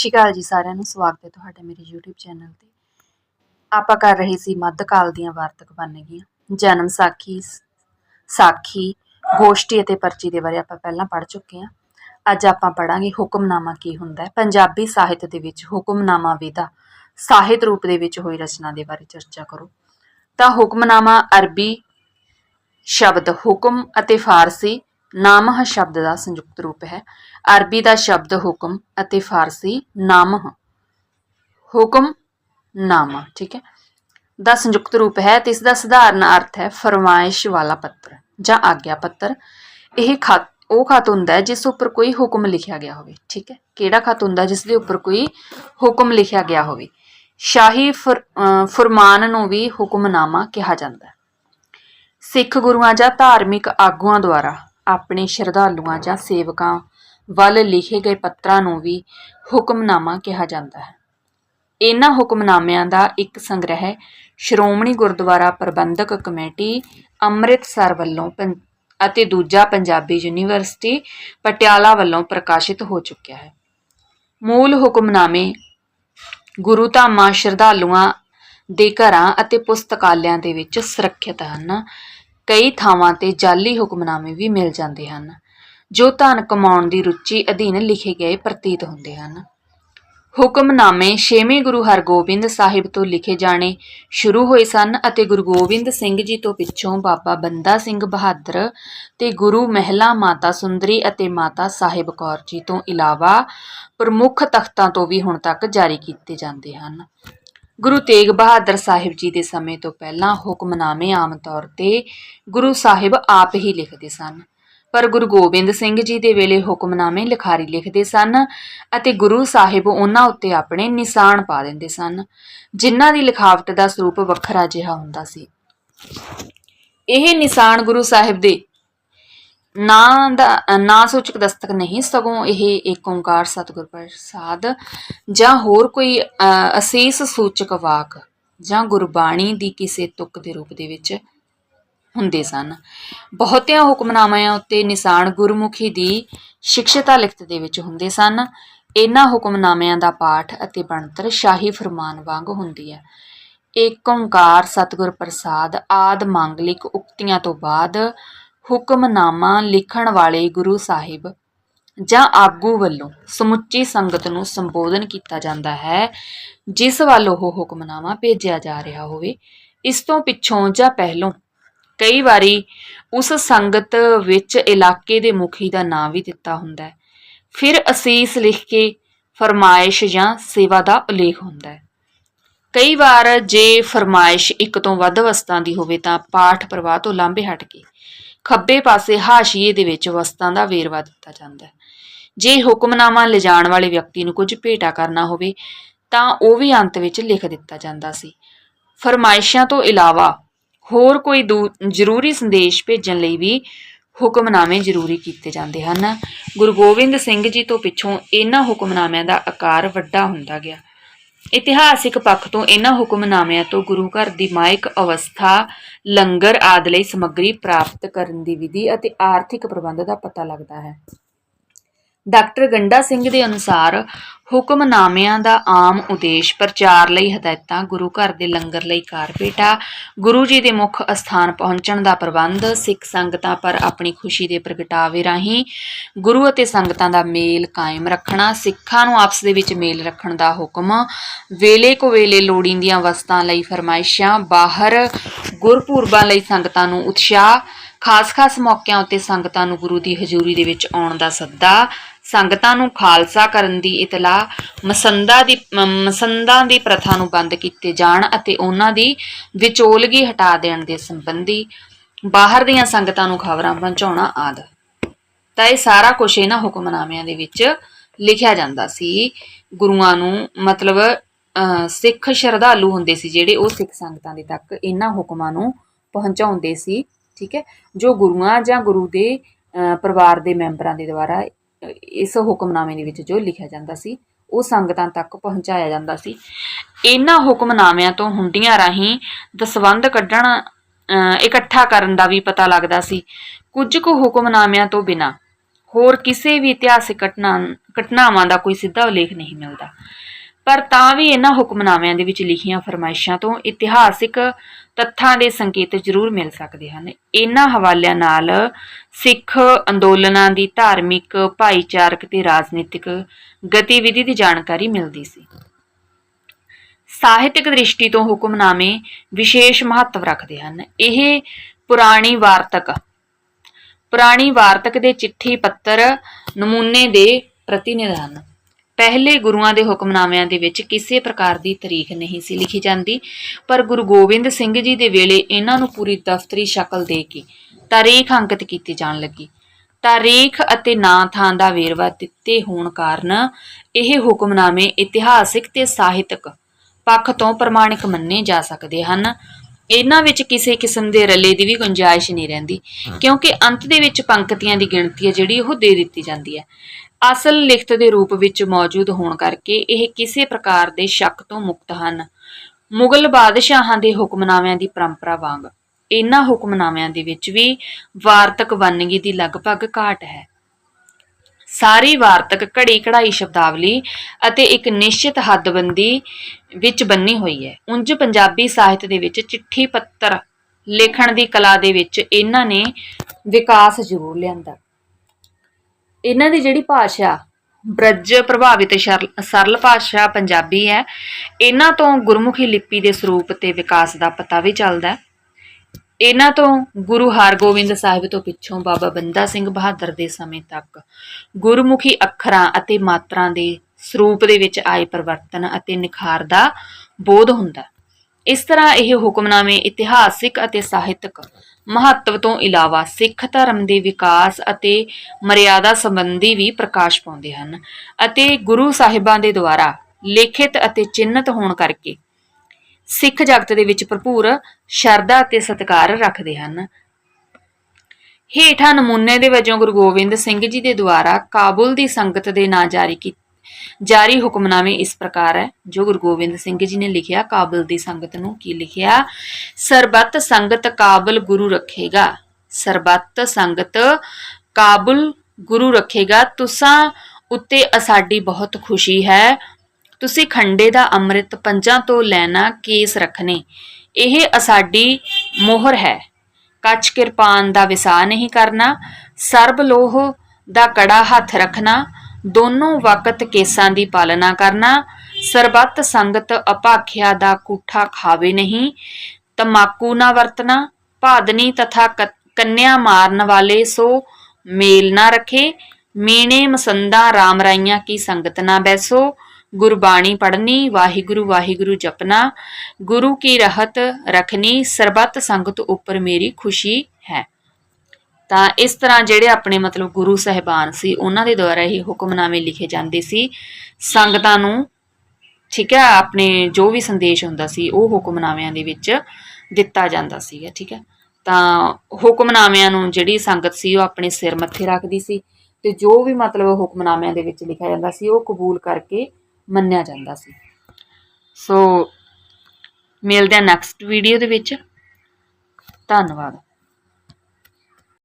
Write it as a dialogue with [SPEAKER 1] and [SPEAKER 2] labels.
[SPEAKER 1] ਸਤਿ ਸ਼੍ਰੀ ਅਕਾਲ ਜੀ ਸਾਰਿਆਂ ਨੂੰ, ਸਵਾਗਤ ਹੈ ਤੁਹਾਡੇ ਮੇਰੇ YouTube ਚੈਨਲ ਤੇ। ਆਪਾਂ ਕਰ ਰਹੇ ਸੀ ਮੱਧਕਾਲ ਦੀਆਂ ਵਾਰਤਕ ਵੰਨਗੀਆਂ ਜਨਮ ਸਾਖੀ ਸਾਖੀ, ਗੋਸ਼ਟੀ ਅਤੇ ਪਰਚੀ ਦੇ ਬਾਰੇ ਆਪਾਂ ਪਹਿਲਾਂ ਪੜ੍ਹ ਚੁੱਕੇ ਹਾਂ। ਅੱਜ ਆਪਾਂ ਪੜਾਂਗੇ ਹੁਕਮਨਾਮਾ ਕੀ ਹੁੰਦਾ ਹੈ। ਪੰਜਾਬੀ ਸਾਹਿਤ ਦੇ ਵਿੱਚ ਹੁਕਮਨਾਮਾ ਵਿਧਾ, ਸਾਹਿਤ ਰੂਪ ਦੇ ਵਿੱਚ ਹੋਈ ਰਚਨਾ ਦੇ ਬਾਰੇ ਚਰਚਾ ਕਰੋ। ਤਾਂ ਹੁਕਮਨਾਮਾ ਅਰਬੀ ਸ਼ਬਦ ਹੁਕਮ ਅਤੇ ਫਾਰਸੀ ਨਾਮਹ ਸ਼ਬਦ ਦਾ ਸੰਯੁਕਤ ਰੂਪ ਹੈ। ਅਰਬੀ ਦਾ ਸ਼ਬਦ ਹੁਕਮ ਅਤੇ ਫਾਰਸੀ ਨਾਮਹ। ਹੁਕਮ ਨਾਮਾ ਠੀਕ ਹੈ। ਦਾ ਸੰਯੁਕਤ ਰੂਪ ਹੈ ਤੇ ਇਸ ਦਾ ਸਧਾਰਨ ਅਰਥ ਹੈ ਫਰਮਾਇਸ਼ ਵਾਲਾ ਪੱਤਰ ਜਾਂ ਆਗਿਆ ਪੱਤਰ। ਇਹ ਖਤ, ਉਹ ਖਤ ਹੁੰਦਾ ਹੈ ਜਿਸ ਉੱਪਰ ਕੋਈ ਹੁਕਮ ਲਿਖਿਆ ਗਿਆ ਹੋਵੇ, ਠੀਕ ਹੈ। ਕਿਹੜਾ ਖਤ ਹੁੰਦਾ ਜਿਸ ਦੇ ਉੱਪਰ ਕੋਈ ਹੁਕਮ ਲਿਖਿਆ ਗਿਆ ਹੋਵੇ? ਸ਼ਾਹੀ ਫਰ- ਅਹ, ਫਰਮਾਨ ਨੂੰ ਵੀ ਹੁਕਮਨਾਮਾ ਕਿਹਾ ਜਾਂਦਾ ਹੈ। ਸਿੱਖ ਗੁਰੂਆਂ ਜਾਂ ਧਾਰਮਿਕ ਆਗੂਆਂ ਦੁਆਰਾ ਆਪਣੇ ਸ਼ਰਧਾਲੂਆਂ ਜਾਂ ਸੇਵਕਾਂ ਵੱਲ ਲਿਖੇ ਗਏ ਪੱਤਰਾਂ ਨੂੰ ਵੀ ਹੁਕਮਨਾਮਾ ਕਿਹਾ ਜਾਂਦਾ ਹੈ। ਇਹਨਾਂ ਹੁਕਮਨਾਮਿਆਂ ਦਾ ਇੱਕ ਸੰਗ੍ਰਹਿ ਸ਼੍ਰੋਮਣੀ ਗੁਰਦੁਆਰਾ ਪ੍ਰਬੰਧਕ ਕਮੇਟੀ ਅੰਮ੍ਰਿਤਸਰ ਵੱਲੋਂ ਪੰ- ਅਤੇ ਦੂਜਾ ਪੰਜਾਬੀ ਯੂਨੀਵਰਸਿਟੀ ਪਟਿਆਲਾ ਵੱਲੋਂ ਪ੍ਰਕਾਸ਼ਿਤ ਹੋ ਚੁੱਕਿਆ ਹੈ। ਮੂਲ ਹੁਕਮਨਾਮੇ ਗੁਰੂ ਧਾਮਾਂ ਸ਼ਰਧਾਲੂਆਂ ਦੇ ਘਰਾਂ ਅਤੇ ਪੁਸਤਕਾਲਿਆਂ ਦੇ ਵਿੱਚ ਸੁਰੱਖਿਅਤ ਹਨ। ਕਈ ਥਾਵਾਂ ਤੇ ਜਾਲੀ ਹੁਕਮਨਾਮੇ ਵੀ ਮਿਲ ਜਾਂਦੇ ਹਨ, ਜੋ ਧਨ ਕਮਾਉਣ ਦੀ ਰੁਚੀ ਅਧੀਨ ਲਿਖੇ ਗਏ ਪ੍ਰਤੀਤ ਹੁੰਦੇ ਹਨ। ਹੁਕਮਨਾਮੇ ਛੇਵੇਂ ਗੁਰੂ ਹਰਗੋਬਿੰਦ ਸਾਹਿਬ ਤੋਂ ਲਿਖੇ ਜਾਣੇ ਸ਼ੁਰੂ ਹੋਏ ਸਨ ਅਤੇ ਗੁਰੂ ਗੋਬਿੰਦ ਸਿੰਘ ਜੀ ਤੋਂ ਪਿੱਛੋਂ ਬਾਬਾ ਬੰਦਾ ਸਿੰਘ ਬਹਾਦਰ ਤੇ ਗੁਰੂ ਮਹਿਲਾ ਮਾਤਾ ਸੁੰਦਰੀ ਅਤੇ ਮਾਤਾ ਸਾਹਿਬ ਕੌਰ ਜੀ ਤੋਂ ਇਲਾਵਾ ਪ੍ਰਮੁੱਖ ਤਖਤਾਂ ਤੋਂ ਵੀ ਹੁਣ ਤੱਕ ਜਾਰੀ ਕੀਤੇ ਜਾਂਦੇ ਹਨ। ਗੁਰੂ ਤੇਗ ਬਹਾਦਰ ਸਾਹਿਬ ਜੀ ਦੇ ਸਮੇਂ ਤੋਂ ਪਹਿਲਾਂ ਹੁਕਮਨਾਮੇ ਆਮ ਤੌਰ ਤੇ ਗੁਰੂ ਸਾਹਿਬ ਆਪ ਹੀ ਲਿਖਦੇ ਸਨ। ਪਰ ਗੁਰੂ ਗੋਬਿੰਦ ਸਿੰਘ ਜੀ ਦੇ ਵੇਲੇ ਹੁਕਮਨਾਮੇ ਲਿਖਾਰੀ ਲਿਖਦੇ ਸਨ ਅਤੇ ਗੁਰੂ ਸਾਹਿਬ ਉਹਨਾਂ ਉੱਤੇ ਆਪਣੇ ਨਿਸ਼ਾਨ ਪਾ ਦਿੰਦੇ ਸਨ, ਜਿਨ੍ਹਾਂ ਦੀ ਲਿਖਾਵਟ ਦਾ ਸਰੂਪ ਵੱਖਰਾ ਜਿਹਾ ਹੁੰਦਾ ਸੀ। ਇਹ ਨਿਸ਼ਾਨ ਗੁਰੂ ਸਾਹਿਬ ਦੇ ਨਾ ਦਾ, ਨਾਂ ਸੂਚਕ ਦਸਤਕ ਨਹੀਂ, ਸਗੋਂ ਇਹ ਏਕ ਓੰਕਾਰ ਸਤਿਗੁਰ ਪ੍ਰਸਾਦ ਜਾਂ ਹੋਰ ਕੋਈ ਅਸੀਸ ਸੂਚਕ ਵਾਕ ਜਾਂ ਗੁਰਬਾਣੀ ਦੀ ਕਿਸੇ ਤੁਕ ਦੇ ਰੂਪ ਦੇ ਵਿੱਚ ਹੁੰਦੇ ਸਨ। ਬਹੁਤਿਆਂ ਹੁਕਮਨਾਮਿਆਂ ਉੱਤੇ ਨਿਸ਼ਾਨ ਗੁਰਮੁਖੀ ਦੀ ਸਿੱਖਿਅਤਾ ਲਿਖਤ ਦੇ ਵਿੱਚ ਹੁੰਦੇ ਸਨ। ਇਹਨਾਂ ਹੁਕਮਨਾਮਿਆਂ ਦਾ ਪਾਠ ਅਤੇ ਬਣਤਰ ਸ਼ਾਹੀ ਫਰਮਾਨ ਵਾਂਗ ਹੁੰਦੀ ਹੈ। ਏਕ ਓੰਕਾਰ ਸਤਿਗੁਰ ਪ੍ਰਸਾਦ ਆਦ ਮੰਗਲਿਕ ਉਕਤੀਆਂ ਤੋਂ ਬਾਅਦ ਹੁਕਮਨਾਮਾ ਲਿਖਣ ਵਾਲੇ ਗੁਰੂ ਸਾਹਿਬ ਜਾਂ ਆਗੂ ਵੱਲੋਂ ਸਮੁੱਚੀ ਸੰਗਤ ਨੂੰ ਸੰਬੋਧਨ ਕੀਤਾ ਜਾਂਦਾ ਹੈ, ਜਿਸ ਵੱਲ ਉਹ ਹੁਕਮਨਾਮਾ ਭੇਜਿਆ ਜਾ ਰਿਹਾ ਹੋਵੇ, ਇਸ ਤੋਂ ਪਿੱਛੋਂ ਜਾਂ ਪਹਿਲੋਂ ਕਈ ਵਾਰੀ ਉਸ ਸੰਗਤ ਵਿੱਚ ਇਲਾਕੇ ਦੇ ਮੁਖੀ ਦਾ ਨਾਂ ਵੀ ਦਿੱਤਾ ਹੁੰਦਾ ਹੈ। ਫਿਰ ਅਸੀਸ ਲਿਖ ਕੇ ਫਰਮਾਇਸ਼ ਜਾਂ ਸੇਵਾ ਦਾ ਉਲੇਖ ਹੁੰਦਾ ਹੈ। ਕਈ ਵਾਰ ਜੇ ਫਰਮਾਇਸ਼ ਇੱਕ ਤੋਂ ਵੱਧ ਵਸਤਾਂ ਦੀ ਹੋਵੇ ਤਾਂ ਪਾਠ ਪ੍ਰਵਾਹ ਤੋਂ ਲਾਂਭੇ ਹਟ ਕੇ ਖੱਬੇ ਪਾਸੇ ਹਾਸ਼ੀਏ ਦੇ ਵਿੱਚ ਵਸਤਾਂ ਦਾ ਵੇਰਵਾ ਦਿੱਤਾ ਜਾਂਦਾ ਹੈ। ਜੇ ਹੁਕਮਨਾਮਾ ਲਿਜਾਣ ਵਾਲੇ ਵਿਅਕਤੀ ਨੂੰ ਕੁਝ ਭੇਟਾ ਕਰਨਾ ਹੋਵੇ, ਤਾਂ ਉਹ ਵੀ ਅੰਤ ਵਿੱਚ ਲਿਖ ਦਿੱਤਾ ਜਾਂਦਾ ਸੀ। ਫਰਮਾਇਸ਼ਾਂ ਤੋਂ ਇਲਾਵਾ ਹੋਰ ਕੋਈ ਦੂ- ਜ਼ਰੂਰੀ ਸੰਦੇਸ਼ ਭੇਜਣ ਲਈ ਵੀ ਹੁਕਮਨਾਮੇ ਜ਼ਰੂਰੀ ਕੀਤੇ ਜਾਂਦੇ ਹਨ। ਗੁਰੂ ਗੋਬਿੰਦ ਸਿੰਘ ਜੀ ਤੋਂ ਪਿੱਛੋਂ ਇਹਨਾਂ ਹੁਕਮਨਾਮਿਆਂ ਦਾ ਆਕਾਰ ਵੱਡਾ ਹੁੰਦਾ ਗਿਆ। ਇਤਿਹਾਸਿਕ ਪੱਖ ਤੋਂ ਇਹਨਾਂ ਹੁਕਮਨਾਮਿਆਂ ਤੋਂ ਗੁਰੂ ਘਰ ਦੀ ਮਾਇਕ ਅਵਸਥਾ, ਲੰਗਰ ਆਦਿ ਲਈ ਸਮੱਗਰੀ ਪ੍ਰਾਪਤ ਕਰਨ ਦੀ ਵਿਧੀ ਅਤੇ ਆਰਥਿਕ ਪ੍ਰਬੰਧ ਦਾ ਪਤਾ ਲੱਗਦਾ ਹੈ। ਡਾਕਟਰ ਗੰਡਾ ਸਿੰਘ ਦੇ ਅਨੁਸਾਰ ਹੁਕਮਨਾਮਿਆਂ ਦਾ ਆਮ ਉਦੇਸ਼ ਪ੍ਰਚਾਰ ਲਈ ਹਦਾਇਤਾਂ ਗੁਰੂ ਘਰ ਦੇ ਲੰਗਰ ਲਈ ਕਾਰਪੇਟਾ ਗੁਰੂ ਜੀ ਦੇ ਮੁੱਖ ਅਸਥਾਨ ਪਹੁੰਚਣ ਦਾ ਪ੍ਰਬੰਧ, ਸਿੱਖ ਸੰਗਤਾਂ ਪਰ ਆਪਣੀ ਖੁਸ਼ੀ ਦੇ ਪ੍ਰਗਟਾਵੇ ਰਾਹੀਂ ਗੁਰੂ ਅਤੇ ਸੰਗਤਾਂ ਦਾ ਮੇਲ ਕਾਇਮ ਰੱਖਣਾ, ਸਿੱਖਾਂ ਨੂੰ ਆਪਸ ਦੇ ਵਿੱਚ ਮੇਲ ਰੱਖਣ ਦਾ ਹੁਕਮ, ਵੇਲੇ ਕੋ ਵੇਲੇ ਲੋੜੀਂਦੀਆਂ ਵਸਤਾਂ ਲਈ ਫਰਮਾਇਸ਼ਾਂ, ਬਾਹਰ ਗੁਰਪੁਰਬਾਂ ਲਈ ਸੰਗਤਾਂ ਨੂੰ ਉਤਸ਼ਾਹ ਖਾਸ-ਖਾਸ ਮੌਕਿਆਂ ਉੱਤੇ ਸੰਗਤਾਂ ਨੂੰ ਗੁਰੂ ਦੀ ਹਜ਼ੂਰੀ ਦੇ ਵਿੱਚ ਆਉਣ ਦਾ ਸੱਦਾ ਸੰਗਤਾਂ ਨੂੰ ਖਾਲਸਾ ਕਰਨ ਦੀ ਇਤਲਾ ਮਸੰਦਾ ਦੀ ਮਸੰਦਾਂ ਦੀ ਪ੍ਰਥਾ ਨੂੰ ਬੰਦ ਕੀਤੇ ਜਾਣ ਅਤੇ ਉਹਨਾਂ ਦੀ ਵਿਚੋਲਗੀ ਹਟਾ ਦੇਣ ਦੇ ਸੰਬੰਧੀ ਬਾਹਰ ਦੀਆਂ ਸੰਗਤਾਂ ਨੂੰ ਖਬਰਾਂ ਪਹੁੰਚਾਉਣਾ ਆਦਿ। ਤਾਂ ਇਹ ਸਾਰਾ ਕੁਝ ਇਹਨਾਂ ਹੁਕਮਨਾਮਿਆਂ ਦੇ ਵਿੱਚ ਲਿਖਿਆ ਜਾਂਦਾ ਸੀ। ਗੁਰੂਆਂ ਨੂੰ ਮਤਲਬ ਅਹ, ਸਿੱਖ ਸ਼ਰਧਾਲੂ ਹੁੰਦੇ ਸੀ ਜਿਹੜੇ ਉਹ ਸਿੱਖ ਸੰਗਤਾਂ ਦੇ ਤੱਕ ਇਹਨਾਂ ਹੁਕਮਾਂ ਨੂੰ ਪਹੁੰਚਾਉਂਦੇ ਸੀ। ਠੀਕ ਹੈ ਜੋ ਗੁਰੂਆਂ ਜਾਂ ਗੁਰੂ ਦੇ ਅਹ, ਪਰਿਵਾਰ ਦੇ ਮੈਂਬਰਾਂ ਦੇ ਦੁਆਰਾ ਇਸ ਹੁਕਮਨਾਮੇ ਦੇ ਵਿੱਚ ਜੋ ਲਿਖਿਆ ਜਾਂਦਾ ਸੀ ਉਹ ਸੰਗਤਾਂ ਤੱਕ ਪਹੁੰਚਾਇਆ ਜਾਂਦਾ ਸੀ। ਇਹਨਾਂ ਹੁਕਮਨਾਮਿਆਂ ਤੋਂ ਹੁੰਡੀਆਂ ਰਾਹੀਂ ਦਸਵੰਧ ਕੱਢਣ ਅਹ, ਇਕੱਠਾ ਕਰਨ ਦਾ ਵੀ ਪਤਾ ਲੱਗਦਾ ਸੀ। ਕੁਝ ਕੁ ਹੁਕਮਨਾਮਿਆਂ ਤੋਂ ਬਿਨਾਂ ਹੋਰ ਕਿਸੇ ਵੀ ਇਤਿਹਾਸਿਕ ਘਟਨਾ ਘਟਨਾਵਾਂ ਦਾ ਕੋਈ ਸਿੱਧਾ ਉਲੇਖ ਨਹੀਂ ਮਿਲਦਾ। ਪਰ ਤਾਂ ਵੀ ਇਹਨਾਂ ਹੁਕਮਨਾਮਿਆਂ ਦੇ ਵਿੱਚ ਲਿਖੀਆਂ ਫਰਮਾਇਸ਼ਾਂ ਤੋਂ ਇਤਿਹਾਸਿਕ ਤੱਥਾਂ ਦੇ ਸੰਕੇਤ ਜ਼ਰੂਰ ਮਿਲ ਸਕਦੇ ਹਨ। ਇਹਨਾਂ ਹਵਾਲਿਆਂ ਨਾਲ ਸਿੱਖ ਅੰਦੋਲਨਾਂ ਦੀ ਧਾਰਮਿਕ, ਭਾਈਚਾਰਕ ਤੇ ਰਾਜਨੀਤਿਕ ਗਤੀਵਿਧੀ ਦੀ ਜਾਣਕਾਰੀ ਮਿਲਦੀ ਸੀ। ਸਾਹਿਤਿਕ ਦ੍ਰਿਸ਼ਟੀ ਤੋਂ ਹੁਕਮਨਾਮੇ ਵਿਸ਼ੇਸ਼ ਮਹੱਤਵ ਰੱਖਦੇ ਹਨ। ਇਹ ਪੁਰਾਣੀ ਵਾਰਤਕ ਪੁਰਾਣੀ ਵਾਰਤਕ ਦੇ ਚਿੱਠੀ ਪੱਤਰ ਨਮੂਨੇ ਦੇ ਪ੍ਰਤੀਨਿਧ ਹਨ। ਪਹਿਲੇ ਗੁਰੂਆਂ ਦੇ ਹੁਕਮਨਾਮਿਆਂ ਦੇ ਵਿੱਚ ਕਿਸੇ ਪ੍ਰਕਾਰ ਦੀ ਤਾਰੀਖ ਨਹੀਂ ਸੀ ਲਿਖੀ ਜਾਂਦੀ, ਪਰ ਗੁਰੂ ਗੋਬਿੰਦ ਸਿੰਘ ਜੀ ਦੇ ਵੇਲੇ ਇਹਨਾਂ ਨੂੰ ਪੂਰੀ ਦਫ਼ਤਰੀ ਸ਼ਕਲ ਦੇ ਕੇ ਤਾਰੀਖ ਅੰਕਿਤ ਕੀਤੀ ਜਾਣ ਲੱਗੀ। ਤਾਰੀਖ ਅਤੇ ਨਾਂ ਥਾਂ ਦਾ ਵੇਰਵਾ ਦਿੱਤੇ ਹੋਣ ਕਾਰਨ ਇਹ ਹੁਕਮਨਾਮੇ ਇਤਿਹਾਸਿਕ ਤੇ ਸਾਹਿਤਕ ਪੱਖ ਤੋਂ ਪ੍ਰਮਾਣਿਕ ਮੰਨੇ ਜਾ ਸਕਦੇ ਹਨ। ਇਹਨਾਂ ਵਿੱਚ ਕਿਸੇ ਕਿਸਮ ਦੇ ਰੱਲੇ ਦੀ ਵੀ ਗੁੰਜਾਇਸ਼ ਨਹੀਂ ਰਹਿੰਦੀ। ਕਿਉਂਕਿ ਅੰਤ ਦੇ ਵਿੱਚ ਪੰਕਤੀਆਂ ਦੀ ਗਿਣਤੀ ਹੈ ਜਿਹੜੀ ਉਹ ਦੇ ਦਿੱਤੀ ਜਾਂਦੀ ਹੈ। ਅਸਲ ਲਿਖਤ ਦੇ ਰੂਪ ਵਿੱਚ ਮੌਜੂਦ ਹੋਣ ਕਰਕੇ ਇਹ ਕਿਸੇ ਪ੍ਰਕਾਰ ਦੇ ਸ਼ੱਕ ਤੋਂ ਮੁਕਤ ਹਨ। ਮੁਗਲ ਬਾਦਸ਼ਾਹਾਂ ਦੇ ਹੁਕਮਨਾਮਿਆਂ ਦੀ ਪਰੰਪਰਾ ਵਾਂਗ ਇਹਨਾਂ ਹੁਕਮਨਾਮਿਆਂ ਦੇ ਵਿੱਚ ਵੀ ਵਾਰਤਕ ਵੰਨਗੀ ਦੀ ਲਗਭਗ ਘਾਟ ਹੈ। ਸਾਰੀ ਵਾਰਤਕ ਘੜੀ ਕਢਾਈ ਸ਼ਬਦਾਵਲੀ ਅਤੇ ਇੱਕ ਨਿਸ਼ਚਿਤ ਹੱਦਬੰਦੀ ਵਿੱਚ ਬੰਨੀ ਹੋਈ ਹੈ। ਉਂਝ ਪੰਜਾਬੀ ਸਾਹਿਤ ਦੇ ਵਿੱਚ ਚਿੱਠੀ ਪੱਤਰ ਲਿਖਣ ਦੀ ਕਲਾ ਦੇ ਵਿੱਚ ਇਹਨਾਂ ਨੇ ਵਿਕਾਸ ਜ਼ਰੂਰ ਲਿਆਂਦਾ। ਇਹਨਾਂ ਦੀ ਜਿਹੜੀ ਭਾਸ਼ਾ, ਬ੍ਰਜ ਪ੍ਰਭਾਵਿਤ ਸ਼ਰਲ- ਸਰਲ ਭਾਸ਼ਾ ਪੰਜਾਬੀ ਹੈ, ਇਹਨਾਂ ਤੋਂ ਗੁਰਮੁਖੀ ਲਿਪੀ ਦੇ ਸਰੂਪ ਤੇ ਵਿਕਾਸ ਦਾ ਪਤਾ ਵੀ ਚੱਲਦਾ ਹੈ। ਇਹਨਾਂ ਤੋਂ ਗੁਰੂ ਹਰਗੋਬਿੰਦ ਸਾਹਿਬ ਤੋਂ ਪਿੱਛੋਂ ਬਾਬਾ ਬੰਦਾ ਸਿੰਘ ਬਹਾਦਰ ਦੇ ਸਮੇਂ ਤੱਕ ਗੁਰਮੁਖੀ ਅੱਖਰਾਂ ਅਤੇ ਮਾਤਰਾ ਦੇ ਸਰੂਪ ਦੇ ਵਿੱਚ ਆਏ ਪਰਿਵਰਤਨ ਅਤੇ ਨਿਖਾਰ ਦਾ ਬੋਧ ਹੁੰਦਾ। ਇਸ ਤਰ੍ਹਾਂ ਇਹ ਹੁਕਮਨਾਮੇ ਇਤਿਹਾਸਿਕ ਅਤੇ ਸਾਹਿਤਕ ਮਹੱਤਵ ਤੋਂ ਇਲਾਵਾ ਸਿੱਖ ਧਰਮ ਦੇ ਵਿਕਾਸ ਅਤੇ ਮਰਿਆਦਾ ਸੰਬੰਧੀ ਵੀ ਪ੍ਰਕਾਸ਼ ਪਾਉਂਦੇ ਹਨ ਅਤੇ ਗੁਰੂ ਸਾਹਿਬਾਂ ਦੇ ਦੁਆਰਾ ਲਿਖਿਤ ਅਤੇ ਚਿੰਨਤ ਹੋਣ ਕਰਕੇ ਸਿੱਖ ਜਗਤ ਦੇ ਵਿੱਚ ਭਰਪੂਰ ਸ਼ਰਧਾ ਅਤੇ ਸਤਿਕਾਰ ਰੱਖਦੇ ਹਨ। ਹੇਠਾਂ ਨਮੂਨੇ ਦੇ ਵਜੋਂ ਗੁਰੂ ਗੋਬਿੰਦ ਸਿੰਘ ਜੀ ਦੇ ਦੁਆਰਾ ਕਾਬੁਲ ਦੀ ਸੰਗਤ ਦੇ ਨਾਂ ਜਾਰੀ ਕੀ ਜਾਰੀ ਹੁਕਮਨਾਮੇ ਇਸ ਪ੍ਰਕਾਰ ਹੈ, ਜੋ ਗੁਰੂ ਗੋਬਿੰਦ ਸਿੰਘ ਜੀ ਨੇ ਲਿਖਿਆ, ਕਾਬਲ ਦੀ ਸੰਗਤ ਨੂੰ ਕੀ ਲਿਖਿਆ? ਸਰਬੱਤ ਸੰਗਤ ਕਾਬਲ ਗੁਰੂ ਰੱਖੇਗਾ। ਸਰਬੱਤ ਸੰਗਤ ਕਾਬੁਲ ਗੁਰੂ ਰੱਖੇਗਾ। ਤੁਸਾਂ ਉੱਤੇ ਅਸਾਡੀ ਬਹੁਤ ਖੁਸ਼ੀ ਹੈ ਤੁਸੀਂ ਖੰਡੇ ਦਾ ਅੰਮ੍ਰਿਤ ਪੰਜਾਂ ਤੋਂ ਲੈਣਾ ਕੇਸ ਰੱਖਣੇ। ਇਹ ਅਸਾਡੀ ਮੋਹਰ ਹੈ। ਕੱਚ ਕਿਰਪਾਨ ਦਾ ਵਿਸਾ ਨਹੀਂ ਕਰਨਾ, ਸਰਬ ਲੋਹ ਦਾ ਕੜਾ ਹੱਥ ਰੱਖਣਾ, ਦੋਨੋਂ ਵਕਤ ਕੇਸਾਂ ਦੀ ਪਾਲਣਾ ਕਰਨਾ, ਸਰਬੱਤ ਸੰਗਤ ਅਪਾਖਿਆ ਦਾ ਕੂਠਾ ਖਾਵੇ ਨਹੀਂ, ਤਮਾਕੂ ਨਾ ਵਰਤਣਾ, ਭਾਦਨੀ ਤਥਾ ਕੰਨਿਆ ਮਾਰਨ ਵਾਲੇ ਸੋ ਮੇਲ ਨਾ ਰੱਖੇ, ਮੀਣੇ ਮਸੰਦਾ ਰਾਮ ਰਾਈਆਂ ਕੀ ਸੰਗਤ ਨਾ ਬੈਸੋ ਗੁਰਬਾਣੀ ਪੜ੍ਹਨੀ, ਵਾਹਿਗੁਰੂ ਵਾਹਿਗੁਰੂ ਜਪਣਾ, ਗੁਰੂ ਕੀ ਰਹਿਤ ਰਖਨੀ ਸਰਬੱਤ ਸੰਗਤ ਉੱਪਰ ਮੇਰੀ ਖੁਸ਼ੀ ਹੈ। ਤਾਂ ਇਸ ਤਰ੍ਹਾਂ ਜਿਹੜੇ ਆਪਣੇ ਮਤਲਬ ਗੁਰੂ ਸਹਿਬਾਨ ਸੀ, ਉਹਨਾਂ ਦੇ ਦੁਆਰਾ ਇਹ ਹੁਕਮਨਾਮੇ ਲਿਖੇ ਜਾਂਦੇ ਸੀ। ਸੰਗਤਾਂ ਨੂੰ, ਠੀਕ ਹੈ, ਆਪਣੇ ਜੋ ਵੀ ਸੰਦੇਸ਼ ਹੁੰਦਾ ਸੀ, ਉਹ ਹੁਕਮਨਾਮਿਆਂ ਦੇ ਵਿੱਚ ਦਿੱਤਾ ਜਾਂਦਾ ਸੀਗਾ, ਠੀਕ ਹੈ। ਤਾਂ ਹੁਕਮਨਾਮਿਆਂ ਨੂੰ ਜਿਹੜੀ ਸੰਗਤ ਸੀ, ਉਹ ਆਪਣੇ ਸਿਰ ਮੱਥੇ ਰੱਖਦੀ ਸੀ ਤੇ ਜੋ ਵੀ ਮਤਲਬ ਹੁਕਮਨਾਮਿਆਂ ਦੇ ਵਿੱਚ ਲਿਖਿਆ ਜਾਂਦਾ ਸੀ, ਉਹ ਕਬੂਲ ਕਰਕੇ ਮੰਨਿਆ ਜਾਂਦਾ ਸੀ। ਸੋ ਮਿਲਦੇ ਆ ਨੈਕਸਟ ਵੀਡੀਓ ਦੇ ਵਿੱਚ। ਧੰਨਵਾਦ।